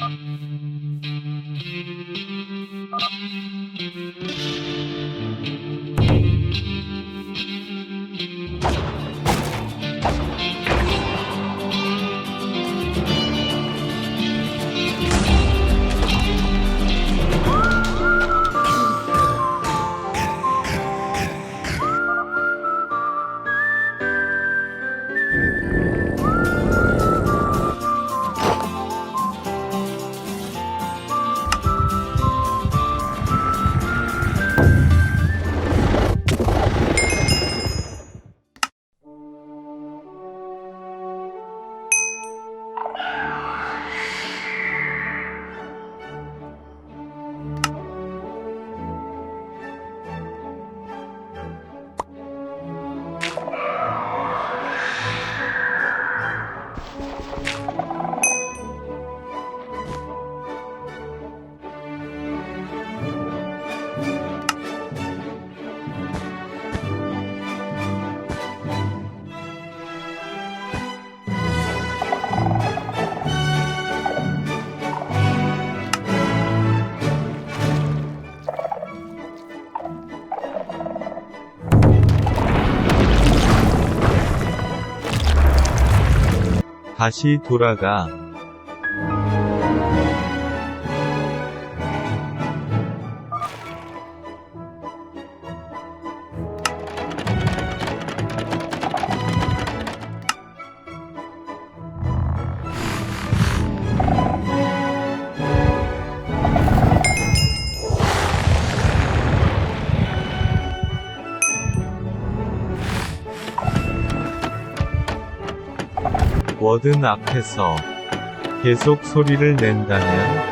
Thank you. 다시 돌아가. 워든 앞에서 계속 소리를 낸다면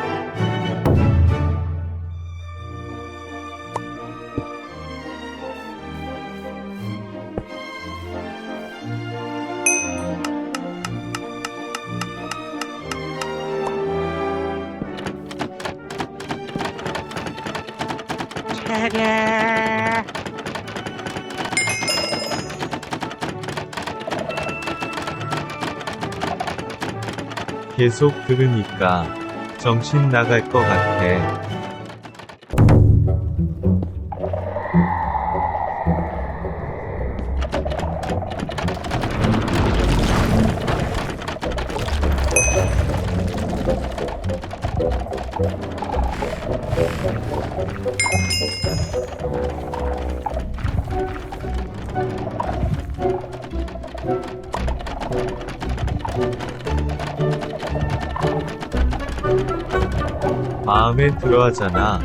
계속 들으니까 정신 나갈 것 같아. 마음에 들어 하잖아.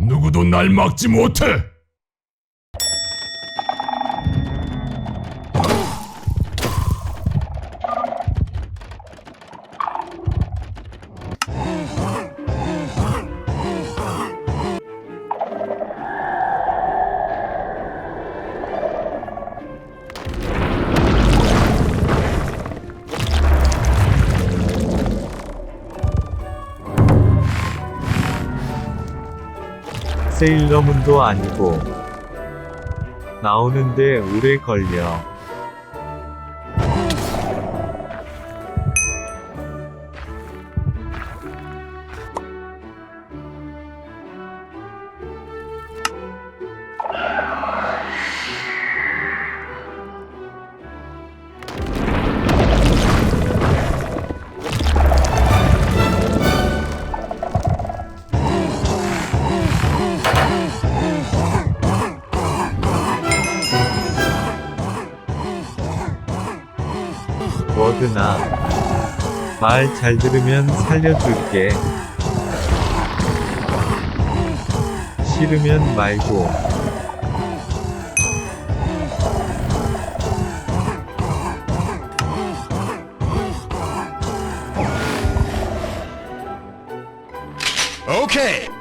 누구도 날 막지 못해. 세일러문도 아니고 나오는데 오래 걸려. 워드나 말 잘 들으면 살려줄게. 싫으면 말고. 오케이.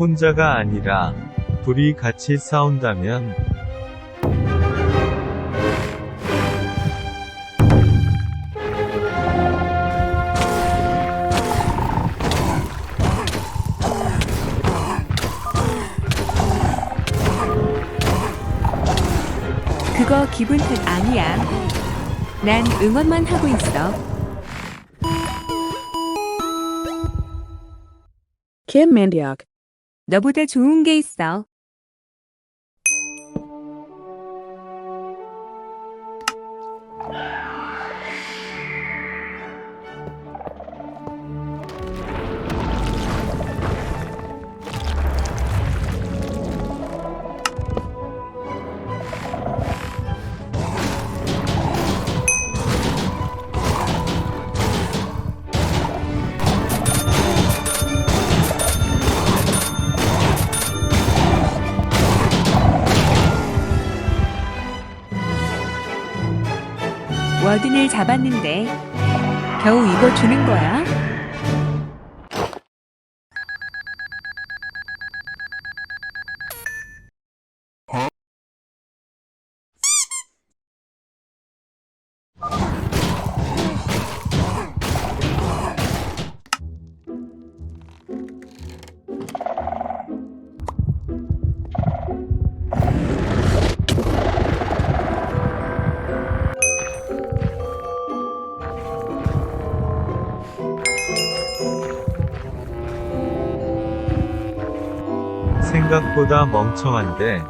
혼자가 아니라 둘이 같이 싸운다면 그거 기분 탓 아니야. 난 응원만 하고 있어. Kim Mandiok. 너보다 좋은 게 있어. 워든을 잡았는데 겨우 이거 주는 거야? 생각보다 멍청한데.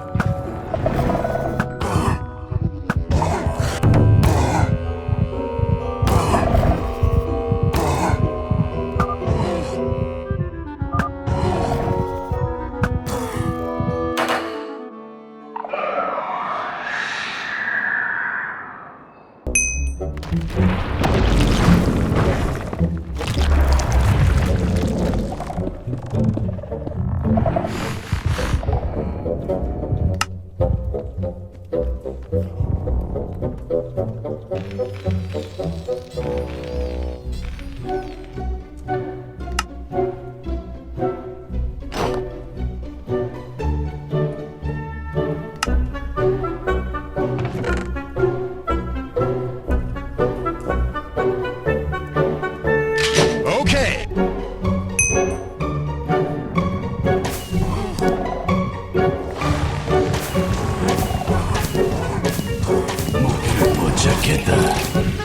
get that.